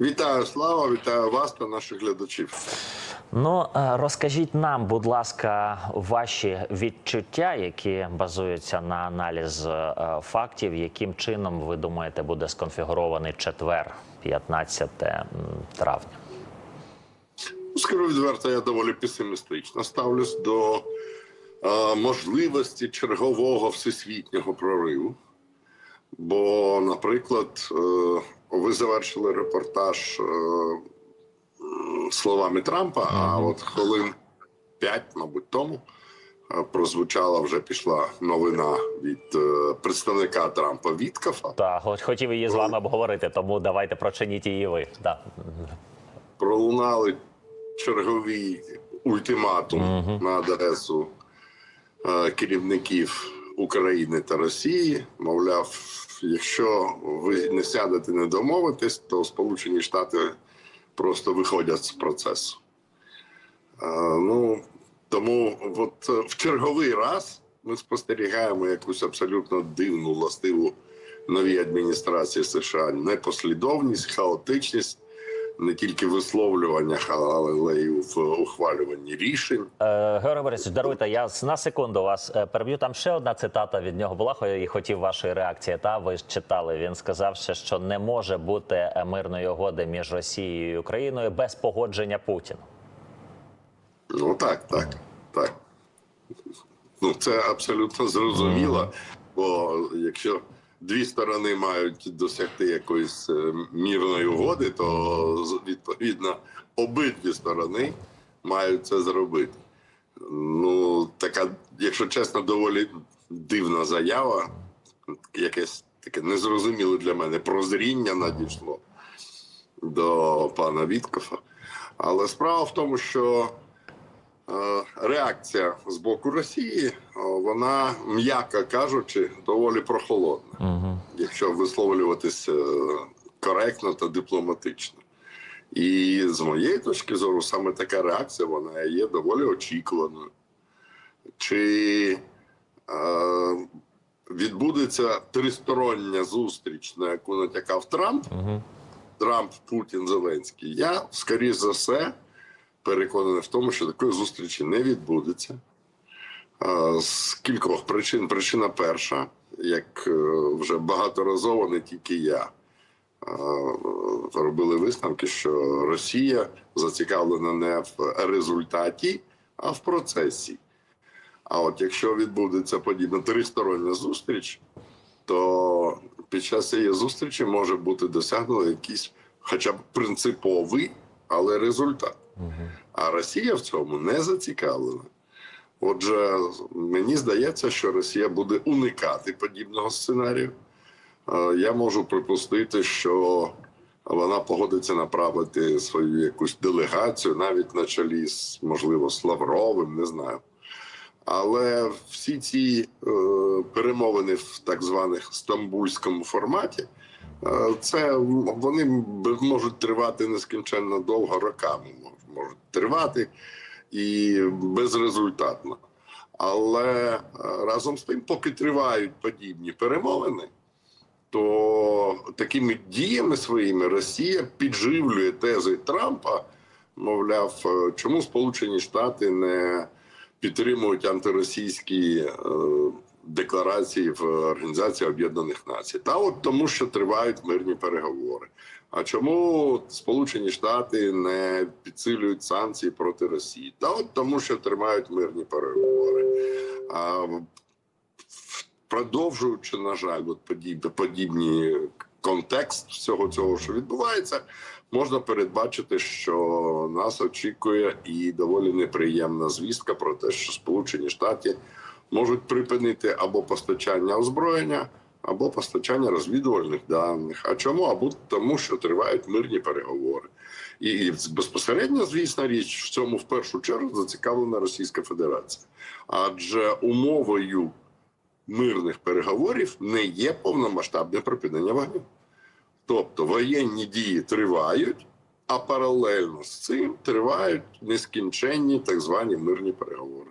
Вітаю, слава, вітаю вас та наших глядачів. Ну е, розкажіть нам, будь ласка, ваші відчуття, які базуються на аналіз е, фактів, яким чином ви думаєте буде сконфігурований четвер, 15 травня? Ну, Скажу відверто, я доволі песимістично ставлюсь до е, можливості чергового всесвітнього прориву. Бо, наприклад, е, ви завершили репортаж е, словами Трампа, а от хвилин п'ять, мабуть, тому е, прозвучала вже пішла новина від е, представника Трампа Віткафа. Та хоч хотів її з вами обговорити, тому давайте прочиніть її ви. Да. пролунали чергові ультиматум на адресу керівників України та Росії. Мовляв, якщо ви не сядете, не домовитесь, то Сполучені Штати просто виходять з процесу. Ну тому, от е, в черговий раз ми спостерігаємо якусь абсолютно дивну властиву новій адміністрації США непослідовність, хаотичність не тільки в висловлюваннях, але й в ухвалюванні рішень. Е, Георгій Борисович, даруйте, я на секунду вас е, переб'ю. Там ще одна цитата від нього була, і хотів вашої реакції. Та ви ж читали. Він сказав, ще, що не може бути е, мирної угоди між Росією і Україною без погодження Путіна. Ну так, так, так. Ну це абсолютно зрозуміло. Бо якщо дві сторони мають досягти якоїсь е, мірної угоди, то відповідно обидві сторони мають це зробити. Ну, така, якщо чесно, доволі дивна заява, якесь таке незрозуміле для мене прозріння надійшло до пана Віткофа. Але справа в тому, що реакція з боку Росії, е, вона, м'яко кажучи, доволі прохолодна, Угу. якщо висловлюватися е, коректно та дипломатично. І з моєї точки зору, саме така реакція вона є доволі очікуваною. Чи е, відбудеться тристороння зустріч, на яку натякав Трамп, Угу. Трамп, Путін, Зеленський? Я, скоріш за все, переконаний в тому, що такої зустрічі не відбудеться. З кількох причин. Причина перша, як е, вже багаторазово, не тільки я робили висновки, що Росія зацікавлена не в результаті, а в процесі. А от якщо відбудеться подібна тристороння зустріч, то під час цієї зустрічі може бути досягнено якийсь, хоча б принциповий, але результат. А Росія в цьому не зацікавлена. Отже, мені здається, що Росія буде уникати подібного сценарію. Е, Я можу припустити, що вона погодиться направити свою якусь делегацію, навіть на чолі з, можливо, з Лавровим, не знаю. Але всі ці е, перемовини в так званих стамбульському форматі, це вони можуть тривати нескінченно довго роками, можуть тривати і безрезультатно. Але е, разом з тим, поки тривають подібні перемовини, то такими діями своїми Росія підживлює тези Трампа. Мовляв, е, чому Сполучені Штати не підтримують антиросійські е, декларації в Організації Об'єднаних Націй? Та от тому, що тривають мирні переговори. А чому Сполучені Штати не підсилюють санкції проти Росії? Та от тому, що тримають мирні переговори. А продовжуючи, на жаль, от подібні, подібні контекст всього цього, що відбувається, можна передбачити, що нас очікує і доволі неприємна звістка про те, що Сполучені Штати можуть припинити або постачання озброєння, або постачання розвідувальних даних. А чому? Або тому, що тривають мирні переговори. І безпосередньо, звісна річ, в цьому в першу чергу зацікавлена Російська Федерація, адже умовою мирних переговорів не є повномасштабне припинення вогню. Тобто воєнні дії тривають, а паралельно з цим тривають нескінченні так звані мирні переговори.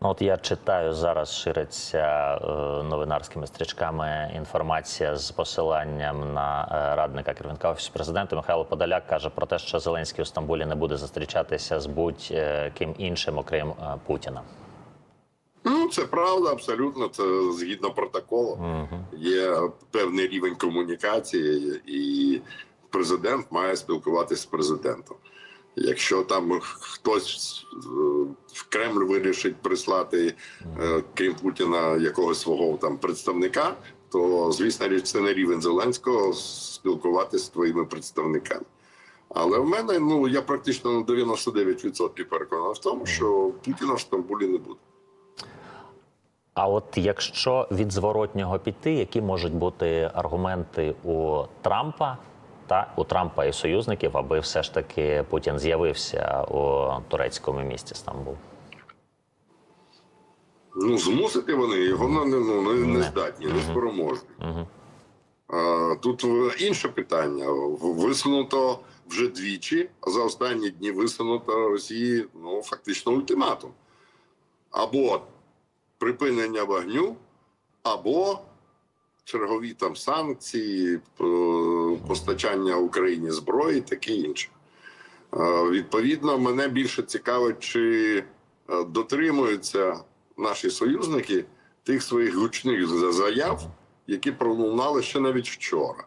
Ну, От я читаю зараз, шириться е, новинарськими стрічками інформація з посиланням на е, радника керівника офісу президента Михайло Подоляк каже про те, що Зеленський у Стамбулі не буде зустрічатися з будь-ким іншим, окрім е, Путіна. Ну, це правда, абсолютно. Це згідно протоколу. Є певний рівень комунікації, і президент має спілкуватися з президентом. Якщо там хтось е, в Кремль вирішить прислати, е, крім Путіна, якогось свого там представника, то звісно річ це не рівень Зеленського спілкуватися з твоїми представниками. Але в мене ну я практично на 99% переконаний в тому, що Путіна в Стамбулі не буде. А от якщо від зворотнього піти, які можуть бути аргументи у Трампа та у Трампа і союзників, аби все ж таки Путін з'явився у турецькому місті Стамбул? Ну, змусити вони його ну, не, ну, не, не здатні, не спроможні. А, тут інше питання. Висунуто вже двічі, а за останні дні висунуто Росії ну, фактично ультиматум. Або припинення вогню, або чергові там санкції, е, постачання Україні зброї, таке інше. Е, Відповідно, мене більше цікавить, чи е, дотримуються наші союзники тих своїх гучних заяв, які пролунали ще навіть вчора.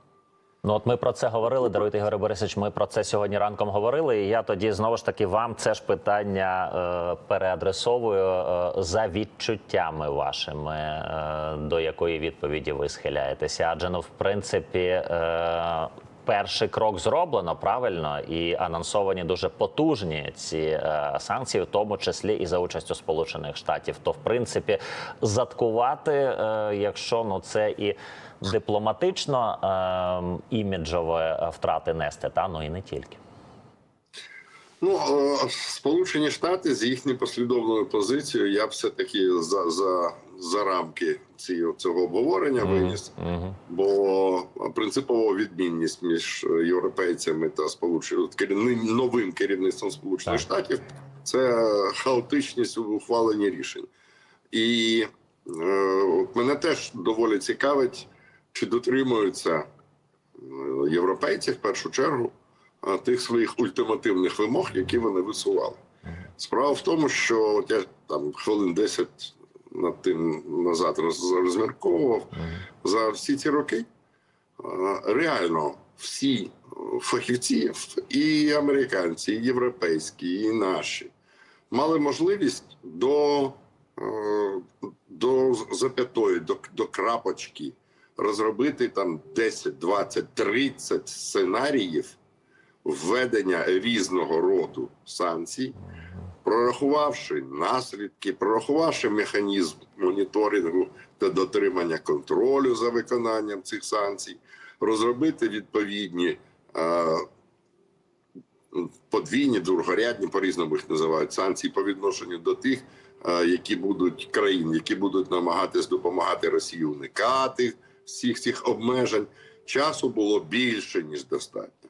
Ну, от ми про це говорили, даруйте Ігор Борисович. Ми про це сьогодні ранком говорили. І я тоді знову ж таки вам це ж питання е, переадресовую е, за відчуттями вашими, е, до якої відповіді ви схиляєтеся. Адже ну, в принципі, е, перший крок зроблено правильно і анонсовані дуже потужні ці е, санкції, в тому числі і за участю Сполучених Штатів. То в принципі заткувати, е, якщо ну це і дипломатично е, іміджове втрати нести, та ну і не тільки. Ну, е, Сполучені Штати з їхньою послідовною позицією я все-таки за, за, за рамки ці, цього обговорення виніс. Угу. Бо принципова відмінність між європейцями та сполученим керівним новим керівництвом Сполучених Так. Штатів це хаотичність у ухваленні рішень. І е, мене теж доволі цікавить, чи дотримуються е, європейці в першу чергу тих своїх ультимативних вимог, які вони висували. Справа в тому, що от я там хвилин 10 над тим назад розмірковував. За всі ці роки. Реально всі фахівці, і американці, і європейські, і наші, мали можливість до, е, до зап'ятої, до, до крапочки розробити там 10, 20, 30 сценаріїв введення різного роду санкцій, прорахувавши наслідки, прорахувавши механізм моніторингу та дотримання контролю за виконанням цих санкцій, розробити відповідні е, подвійні, другорядні, по-різному їх називають санкції по відношенню до тих, е, які будуть країн, які будуть намагатись допомагати Росії уникати всіх цих обмежень. Часу було більше ніж достатньо.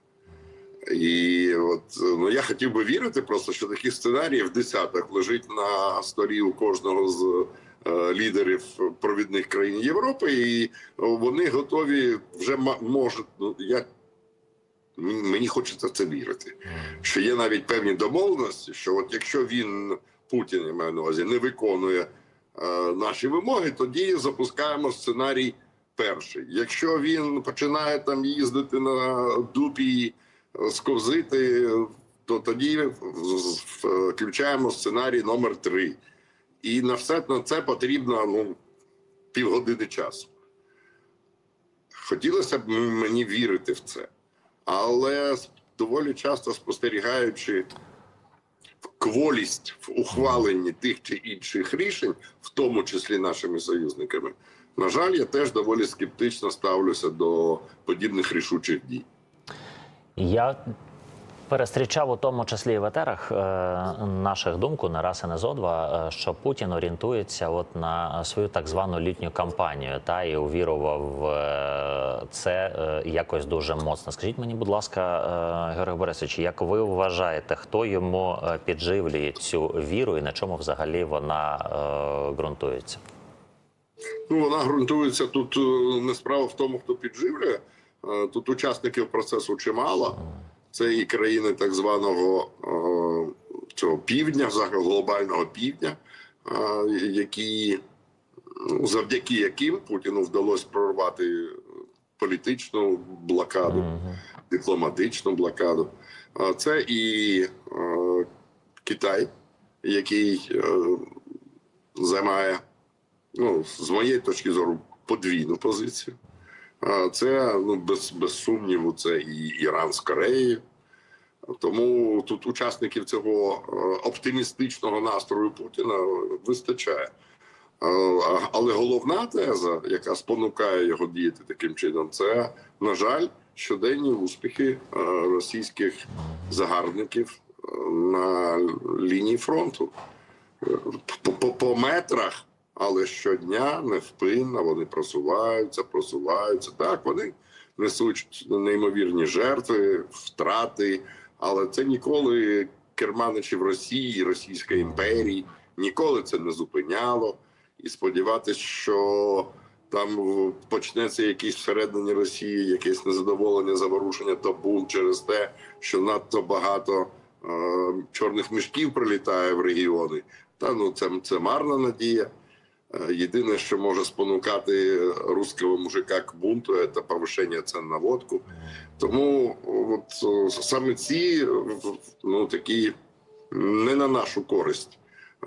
І от ну я хотів би вірити, просто що таких сценаріїв десяток лежить на столі у кожного з е, лідерів провідних країн Європи, і вони готові вже можуть. Ну я мені хочеться це вірити. Що є навіть певні домовленості, що от якщо він Путін я маю на увазі не виконує е, наші вимоги, тоді запускаємо сценарій перший. Якщо він починає там їздити на дупі сковзити, то тоді включаємо сценарій номер три. І на все на це потрібно ну, півгодини часу. Хотілося б мені вірити в це, але доволі часто спостерігаючи кволість в ухваленні тих чи інших рішень, в тому числі нашими союзниками, на жаль, я теж доволі скептично ставлюся до подібних рішучих дій. Я перестрічав у тому числі і в етерах е, наших думку не раз і не зо два, е, що Путін орієнтується от на свою так звану літню кампанію, та і увірував е, це е, якось дуже моцно. Скажіть мені, будь ласка, е, Георгій Борисович, як ви вважаєте, хто йому е, підживлює цю віру і на чому взагалі вона е, ґрунтується? Ну, вона ґрунтується тут е, не справа в тому, хто підживлює. Е, Тут учасників процесу чимало. Це і країни так званого е, цього півдня, глобального півдня, е, які ну, завдяки яким Путіну вдалося прорвати політичну блокаду, дипломатичну блокаду. Це і Китай, який займає ну, з моєї точки зору, подвійну позицію. Це ну без, без сумніву, це і Іран з Кореєю. Тому тут учасників цього е, оптимістичного настрою Путіна вистачає. Е, Але головна теза, яка спонукає його діяти таким чином, це, на жаль, щоденні успіхи е, російських загарбників на лінії фронту. По, по, по метрах, але щодня невпинно вони просуваються, просуваються. Так, вони несуть неймовірні жертви, втрати, але це ніколи керманичів Росії, Російської імперії, ніколи це не зупиняло. І сподіватися, що там почнеться якийсь всередині Росії, якесь незадоволення, заворушення та бунт через те, що надто багато е, чорних мішків прилітає в регіони. Та ну це, це марна надія. Е, Єдине, що може спонукати русского мужика к бунту, це повищення цін на водку. Тому от саме ці ну такі не на нашу користь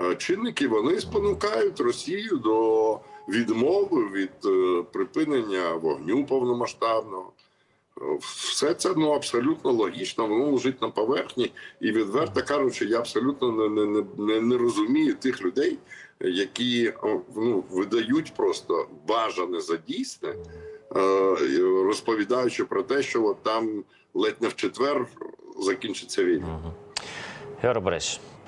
е, чинники вони спонукають Росію до відмови від е, припинення вогню повномасштабного. Е, Все це ну абсолютно логічно, воно лежить на поверхні, і відверто кажучи, я абсолютно не, не, не, не розумію тих людей, які ну, видають просто бажане за дійсне, е, розповідаючи про те, що от там ледь не в четвер закінчиться війна. Георгій Борисович,